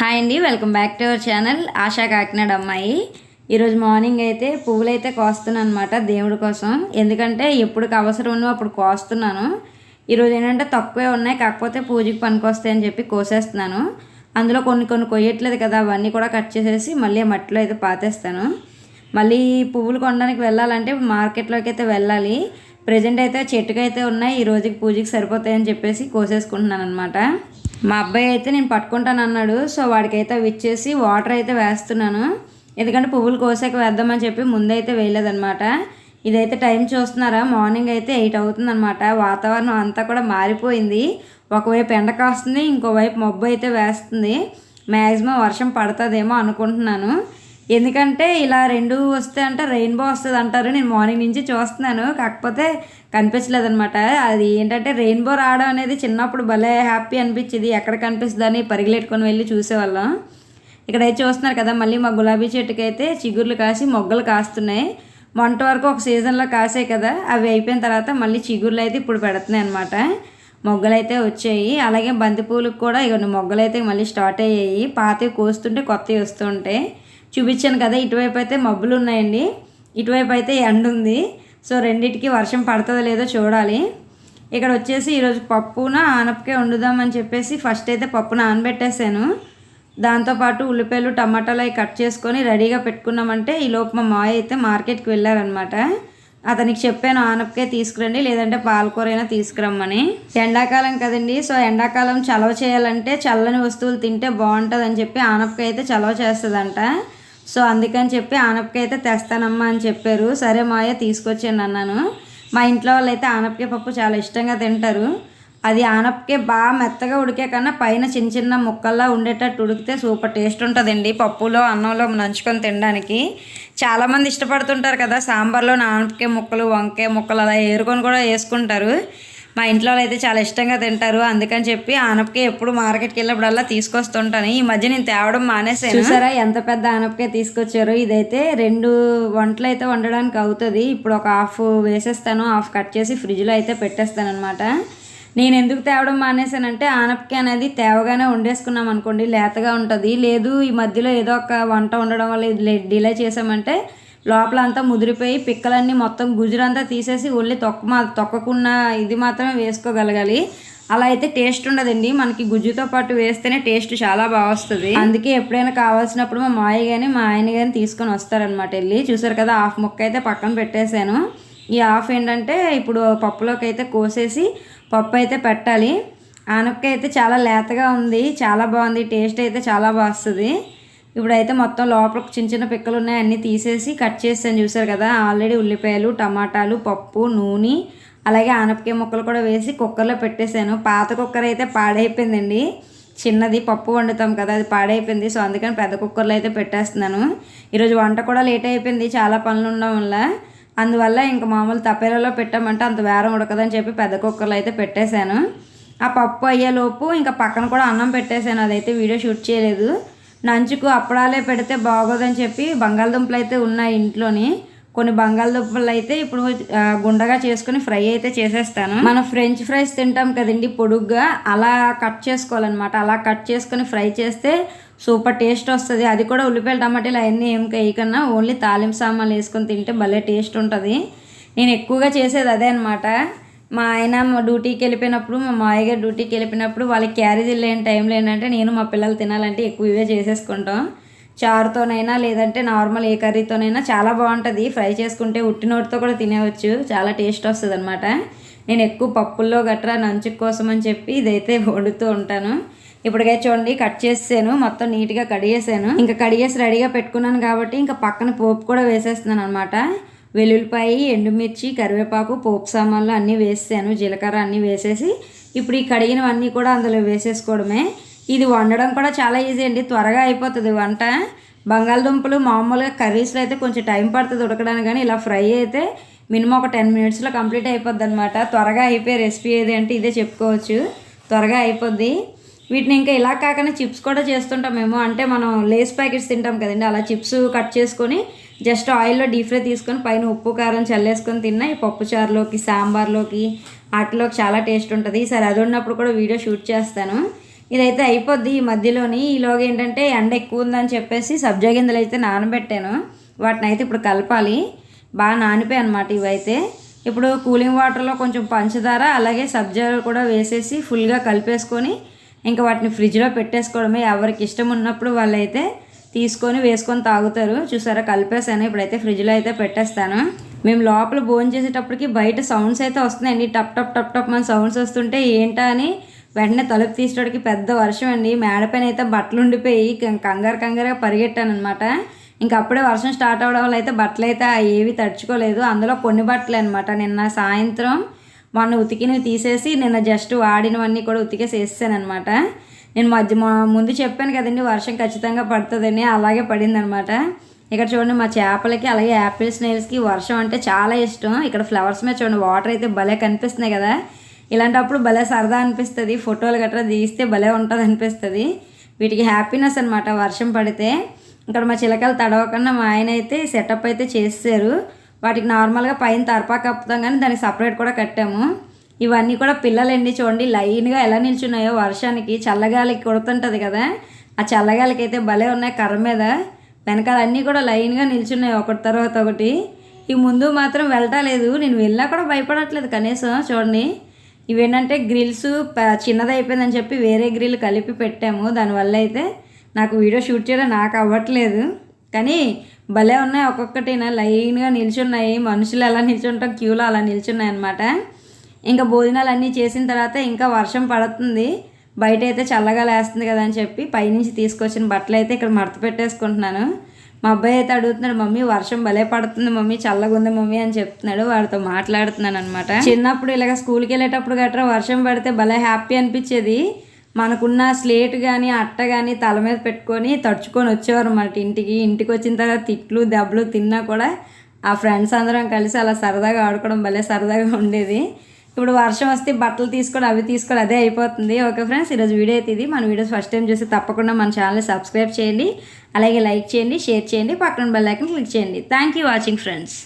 Hi అండి welcome back to our channel Asha Kakinada అమ్మాయి. ఈరోజు మార్నింగ్ అయితే పువ్వులు అయితే కోస్తున్నాను అనమాట దేవుడి కోసం. ఎందుకంటే ఎప్పుడుకి అవసరం ఉన్నో అప్పుడు కోస్తున్నాను. ఈరోజు ఏంటంటే తక్కువే ఉన్నాయి కాకపోతే పూజకి పనికొస్తాయి అని చెప్పి కోసేస్తున్నాను. అందులో కొన్ని కొన్ని కొయ్యట్లేదు కదా అవన్నీ కూడా కట్ చేసేసి మళ్ళీ మట్టిలో అయితే పాతేస్తాను. మళ్ళీ పువ్వులు కొనడానికి వెళ్ళాలంటే మార్కెట్లోకి అయితే వెళ్ళాలి. ప్రజెంట్ అయితే చెట్టుకైతే ఉన్నాయి ఈ రోజుకి పూజకి సరిపోతాయని చెప్పేసి కోసేసుకుంటున్నాను అనమాట మా అబ్బాయి అయితే నేను పట్టుకుంటాను అన్నాడు. సో వాడికైతే అవి ఇచ్చేసి వాటర్ అయితే వేస్తున్నాను. ఎందుకంటే పువ్వులు కోసాక వేద్దామని చెప్పి ముందైతే వేయలేదన్నమాట. ఇదైతే టైం చూస్తున్నారా? మార్నింగ్ అయితే ఎయిట్ అవుతుందన్నమాట. వాతావరణం అంతా కూడా మారిపోయింది. ఒకవైపు ఎండ కాస్తుంది ఇంకోవైపు మబ్బు అయితే వేస్తుంది. మ్యాక్సిమం వర్షం పడుతుందేమో అనుకుంటున్నాను. ఎందుకంటే ఇలా రెండు వస్తే అంటే రెయిన్బో వస్తుంది అంటారు. నేను మార్నింగ్ నుంచి చూస్తున్నాను. కాకపోతే కనిపించలేదనమాట అది ఏంటంటే రెయిన్బో రావడం అనేది చిన్నప్పుడు భలే హ్యాపీ అనిపించింది. ఎక్కడ కనిపిస్తుందని పరిగెట్టుకొని వెళ్ళి చూసేవాళ్ళం. ఇక్కడ అయితే చూస్తున్నారు కదా మళ్ళీ మా గులాబీ చెట్టుకి అయితే చిగుర్లు కాసి మొగ్గలు కాస్తున్నాయి. మొంట వరకు ఒక సీజన్లో కాసాయి కదా అవి అయిపోయిన తర్వాత మళ్ళీ చిగుర్లు అయితే ఇప్పుడు పెడుతున్నాయి అనమాట మొగ్గలు అయితే వచ్చాయి. అలాగే బంతిపూలకు కూడా ఇవన్నీ మొగ్గలు అయితే మళ్ళీ స్టార్ట్ అయ్యాయి. పాతవి కోస్తుంటే కొత్తవి వస్తుంటాయి. చూపించాను కదా ఇటువైపు అయితే మబ్బులు ఉన్నాయండి. ఇటువైపు అయితే ఎండ ఉంది. సో రెండింటికి వర్షం పడుతుందో లేదో చూడాలి. ఇక్కడ వచ్చేసి ఈరోజు పప్పున ఆనపకాయ వండుదామని చెప్పేసి ఫస్ట్ అయితే పప్పు నానబెట్టేసాను దాంతోపాటు ఉల్లిపాయలు టమాటాలు అవి కట్ చేసుకొని రెడీగా పెట్టుకున్నామంటే ఈ లోపు మా మాయ అయితే మార్కెట్కి వెళ్ళారనమాట అతనికి చెప్పాను ఆనపకాయ తీసుకురండి లేదంటే పాలకూర అయినా తీసుకురమ్మని. ఎండాకాలం కదండి సో ఎండాకాలం చలవ చేయాలంటే చల్లని వస్తువులు తింటే బాగుంటుంది అని చెప్పి ఆనపకాయ అయితే చలవ చేస్తుందంట. సో అందుకని చెప్పి ఆనపకాయ అయితే తెస్తానమ్మా అని చెప్పారు. సరే మాయ తీసుకొచ్చాను అన్నాను. మా ఇంట్లో వాళ్ళు అయితే ఆనపకాయ పప్పు చాలా ఇష్టంగా తింటారు. అది ఆనపకాయ బాగా మెత్తగా ఉడికే కన్నా పైన చిన్న చిన్న ముక్కల్లా ఉండేటట్టు ఉడికితే సూపర్ టేస్ట్ ఉంటుందండి పప్పులో అన్నంలో నంచుకొని తినడానికి. చాలామంది ఇష్టపడుతుంటారు కదా సాంబార్లో ఆనపకాయ ముక్కలు వంకాయ ముక్కలు అలా ఏరుకొని కూడా వేసుకుంటారు. మా ఇంట్లో అయితే చాలా ఇష్టంగా తింటారు. అందుకని చెప్పి ఆనపకాయ ఎప్పుడు మార్కెట్కి వెళ్ళినప్పుడల్లా తీసుకొస్తుంటాను. ఈ మధ్య నేను తేవడం మానేసాను చూసారా ఎంత పెద్ద ఆనపకాయ తీసుకొచ్చారో? ఇదైతే రెండు వంటలు అయితే వండడానికి అవుతుంది. ఇప్పుడు ఒక హాఫ్ వేసేస్తాను హాఫ్ కట్ చేసి ఫ్రిడ్జ్లో అయితే పెట్టేస్తాను అనమాట నేను ఎందుకు తేవడం మానేసానంటే ఆనపకాయ అనేది తేవగానే వండేసుకున్నాం అనుకోండి లేతగా ఉంటుంది. లేదు ఈ మధ్యలో ఏదో ఒక వంట ఉండడం వల్ల డిలే చేసామంటే లోపల అంతా ముదిరిపోయి పిక్కలన్నీ మొత్తం గుజురంతా తీసేసి ఒళ్ళి తొక్క మా తొక్కకున్న ఇది మాత్రమే వేసుకోగలగాలి. అలా అయితే టేస్ట్ ఉండదండి. మనకి గుజ్జుతో పాటు వేస్తేనే టేస్ట్ చాలా బాగా వస్తుంది. అందుకే ఎప్పుడైనా కావాల్సినప్పుడు మా మాయ కానీ మా ఆయన కానీ తీసుకొని వస్తారనమాట వెళ్ళి. చూసారు కదా హాఫ్ ముక్క అయితే పక్కన పెట్టేశాను. ఈ హాఫ్ ఏంటంటే ఇప్పుడు పప్పులోకి అయితే కోసేసి పప్పు అయితే పెట్టాలి. ఆనపకాయ అయితే చాలా లేతగా ఉంది. చాలా బాగుంది. టేస్ట్ అయితే చాలా బాగా వస్తుంది. ఇప్పుడైతే మొత్తం లోపల చిన్న చిన్న పిక్కలు ఉన్నాయి అన్నీ తీసేసి కట్ చేసాను చూసారు కదా? ఆల్రెడీ ఉల్లిపాయలు టమాటాలు పప్పు నూనె అలాగే ఆనపకాయ ముక్కలు కూడా వేసి కుక్కర్లో పెట్టేశాను. పాత కుక్కర్ అయితే పాడైపోయిందండి. చిన్నది పప్పు వండుతాం కదా అది పాడైపోయింది. సో అందుకని పెద్ద కుక్కర్లో అయితే పెట్టేస్తున్నాను. ఈరోజు వంట కూడా లేట్ అయిపోయింది చాలా పనులు ఉండడం వల్ల. అందువల్ల ఇంకా మామూలు తపేలలో పెట్టామంటే అంత వేరం ఉడకదని చెప్పి పెద్ద కుక్కర్లో అయితే పెట్టేశాను. ఆ పప్పు అయ్యేలోపు ఇంకా పక్కన కూడా అన్నం పెట్టేశాను అదైతే వీడియో షూట్ చేయలేదు. నంచుకు అప్పడాలే పెడితే బాగోదని చెప్పి బంగాళదుంపలు అయితే ఉన్నాయి ఇంట్లోని. కొన్ని బంగాళదుంపలు అయితే ఇప్పుడు గుండగా చేసుకుని ఫ్రై అయితే చేసేస్తాను. మనం ఫ్రెంచ్ ఫ్రైస్ తింటాం కదండి పొడుగ్గా. అలా కట్ చేసుకోవాలన్నమాట. అలా కట్ చేసుకొని ఫ్రై చేస్తే సూపర్ టేస్ట్ వస్తుంది. అది కూడా ఉల్లిపాయలు టమాటాలు అవన్నీ ఏం వేయకన్నా ఓన్లీ తాలింపు సామాన్లు వేసుకొని తింటే భలే టేస్ట్ ఉంటుంది. నేను ఎక్కువగా చేసేది అదే అనమాట మా ఆయన మా డ్యూటీకి వెళ్ళిపోయినప్పుడు మా మాయగా డ్యూటీకి వెళ్ళిపోయినప్పుడు వాళ్ళకి క్యారేజీ లేని టైంలో ఏంటంటే నేను మా పిల్లలు తినాలంటే ఎక్కువ ఇవే చేసేసుకుంటాం. చారుతోనైనా లేదంటే నార్మల్ ఏ కర్రీతోనైనా చాలా బాగుంటుంది. ఫ్రై చేసుకుంటే ఉట్టినోటితో కూడా తినేవచ్చు. చాలా టేస్ట్ వస్తుంది అనమాట నేను ఎక్కువ పప్పుల్లో గట్రా నంచు కోసం అని చెప్పి ఇదైతే వండుతూ ఉంటాను. ఇప్పటికే చూడండి కట్ చేసాను మొత్తం నీట్గా కడిగేసాను. ఇంకా కడిగేసి రెడీగా పెట్టుకున్నాను కాబట్టి ఇంకా పక్కన పోపు కూడా వేసేస్తున్నాను అనమాట వెల్లుల్లిపాయ ఎండుమిర్చి కరివేపాకు పోపు సామాన్లు అన్నీ వేసాను జీలకర్ర అన్నీ వేసేసి ఇప్పుడు ఈ కడిగినవన్నీ కూడా అందులో వేసేసుకోవడమే. ఇది వండడం కూడా చాలా ఈజీ అండి. త్వరగా అయిపోతుంది వంట. బంగాళదుంపలు మామూలుగా కర్రీస్లో అయితే కొంచెం టైం పడుతుంది ఉడకడానికి కానీ ఇలా ఫ్రై అయితే మినిమం ఒక టెన్ మినిట్స్లో కంప్లీట్ అయిపోద్ది అనమాట త్వరగా అయిపోయే రెసిపీ ఏది అంటే ఇదే చెప్పుకోవచ్చు. త్వరగా అయిపోద్ది. వీటిని ఇంకా ఇలా కాకుండా చిప్స్ కూడా చేస్తుంటాం మేము. అంటే మనం లేస్ ప్యాకెట్స్ తింటాం కదండి. అలా చిప్స్ కట్ చేసుకొని జస్ట్ ఆయిల్లో డీప్ ఫ్రై తీసుకొని పైన ఉప్పు కారం చల్లేసుకొని తిన్నా. ఈ పప్పుచారులోకి సాంబార్లోకి వాటిలోకి చాలా టేస్ట్ ఉంటుంది. ఈసారి అది ఉన్నప్పుడు కూడా వీడియో షూట్ చేస్తాను. ఇదైతే అయిపోద్ది ఈ మధ్యలోని. ఈలోగా ఏంటంటే ఎండ ఎక్కువ ఉందని చెప్పేసి సబ్జా గింజలు అయితే నానబెట్టాను. వాటిని అయితే ఇప్పుడు కలపాలి. బాగా నానిపోయి అనమాట ఇవైతే. ఇప్పుడు కూలింగ్ వాటర్లో కొంచెం పంచదార అలాగే సబ్జాలు కూడా వేసేసి ఫుల్గా కలిపేసుకొని ఇంకా వాటిని ఫ్రిడ్జ్లో పెట్టేసుకోవడమే. ఎవరికి ఇష్టం ఉన్నప్పుడు వాళ్ళైతే తీసుకొని వేసుకొని తాగుతారు. చూసారా? కలిపేసాను ఇప్పుడైతే ఫ్రిడ్జ్లో అయితే పెట్టేస్తాను. మేము లోపల భోజనం చేసేటప్పటికి బయట సౌండ్స్ అయితే వస్తున్నాయండి టప్ టప్ టప్ టప్ మన సౌండ్స్ వస్తుంటే ఏంటా అని వెంటనే తలుపు తీసేటోడికి పెద్ద వర్షం అండి. మేడపైన అయితే బట్టలు ఉండిపోయి కంగారు కంగారుగా పరిగెట్టాను అనమాట ఇంకా అప్పుడే వర్షం స్టార్ట్ అవడం వల్ల అయితే బట్టలు అయితే ఏవి తడుచుకోలేదు. అందులో కొన్ని బట్టలు అనమాట నిన్న సాయంత్రం మొన్న ఉతికినవి తీసేసి నిన్న జస్ట్ వాడినవన్నీ కూడా ఉతికేసి వేసాను అనమాట నేను మధ్య మా ముందు చెప్పాను కదండి వర్షం ఖచ్చితంగా పడుతుందని అలాగే పడిందనమాట. ఇక్కడ చూడండి మా చేపలకి అలాగే యాపిల్స్ నెయిల్స్కి వర్షం అంటే చాలా ఇష్టం. ఇక్కడ ఫ్లవర్స్ మీద చూడండి వాటర్ అయితే భలే కనిపిస్తున్నాయి కదా. ఇలాంటప్పుడు భలే సరదా అనిపిస్తుంది ఫోటోలు గట్రా తీస్తే భలే ఉంటుంది అనిపిస్తుంది వీటికి హ్యాపీనెస్ అనమాట వర్షం పడితే. ఇక్కడ మా చిలకలు తడవకుండా మా ఆయన అయితే సెటప్ అయితే చేసారు వాటికి నార్మల్గా పైన తర్పా కప్పుతాం కానీ దానికి సపరేట్ కూడా కట్టాము. ఇవన్నీ కూడా పిల్లలండి చూడండి లైన్గా ఎలా నిల్చున్నాయో వర్షానికి చల్లగాలి కొడుతుంటుంది కదా. ఆ చల్లగాలికి అయితే భలే ఉన్నాయి కర్ర మీద. వెనకాల అన్నీ కూడా లైన్గా నిల్చున్నాయి ఒకటి తర్వాత ఒకటి. ఈ ముందు మాత్రం వెళ్ళటలేదు నేను వెళ్ళా కూడా భయపడట్లేదు కనీసం చూడండి. ఇవేంటంటే గ్రిల్స్ చిన్నదైపోయిందని చిన్నది అయిపోయిందని చెప్పి వేరే గ్రిల్ కలిపి పెట్టాము. దానివల్ల అయితే నాకు వీడియో షూట్ చేయడం నాకు అవ్వట్లేదు. కానీ భలే ఉన్నాయి ఒక్కొక్కటినా. లైన్గా నిల్చున్నాయి. మనుషులు ఎలా నిల్చుంటాం క్యూలో అలా నిల్చున్నాయి అనమాట ఇంకా భోజనాలు అన్నీ చేసిన తర్వాత ఇంకా వర్షం పడుతుంది. బయట అయితే చల్లగా లేస్తుంది కదా అని చెప్పి పైనుంచి తీసుకొచ్చిన బట్టలు అయితే ఇక్కడ మడత పెట్టేసుకుంటున్నాను. మా అబ్బాయి అయితే అడుగుతున్నాడు మమ్మీ వర్షం భలే పడుతుంది మమ్మీ చల్లగా ఉంది మమ్మీ అని చెప్తున్నాడు. వాడితో మాట్లాడుతున్నాను అనమాట చిన్నప్పుడు ఇలాగ స్కూల్కి వెళ్ళేటప్పుడు గట్రా వర్షం పడితే భలే హ్యాపీ అనిపించేది. మనకున్న స్లేట్ కానీ అట్ట కానీ తల మీద పెట్టుకొని తడుచుకొని వచ్చేవారు అన్నమాట ఇంటికి. ఇంటికి వచ్చిన తర్వాత తిట్లు దెబ్బలు తిన్నా కూడా ఆ ఫ్రెండ్స్ అందరం కలిసి అలా సరదాగా ఆడుకోవడం భలే సరదాగా ఉండేది. ఇప్పుడు వర్షం వస్తే బట్టలు తీసుకోవడం అవి తీసుకోవడం అదే అయిపోతుంది. ఓకే ఫ్రెండ్స్ ఈరోజు వీడియో అయితే ఇది. మన వీడియోస్ ఫస్ట్ టైం చూసి తప్పకుండా మన ఛానల్ని సబ్స్క్రైబ్ చేయండి అలాగే లైక్ చేయండి షేర్ చేయండి పక్కన బెల్ ఐకన్ క్లిక్ చేయండి. Thank you watching friends